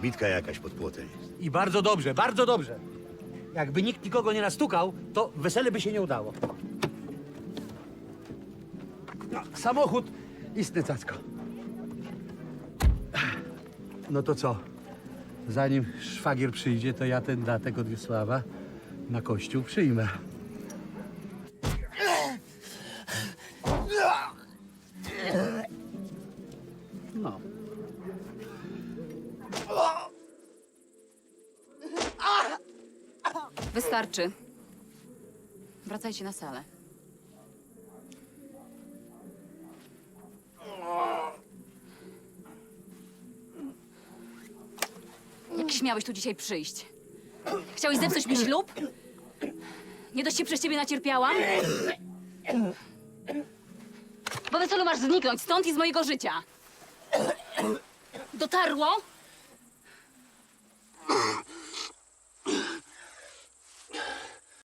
Bitka jakaś pod płotem jest. I bardzo dobrze, bardzo dobrze. Jakby nikt nikogo nie nastukał, to wesele by się nie udało. No, samochód istny cacko. No to co? Zanim szwagier przyjdzie, to ja ten datek od Wiesława na kościół przyjmę. No. Wystarczy. Wracajcie na salę. Jak śmiałeś tu dzisiaj przyjść? Chciałeś zepsuć mi ślub? Nie dość się przez ciebie nacierpiałam? Po weselu masz zniknąć stąd i z mojego życia. Dotarło?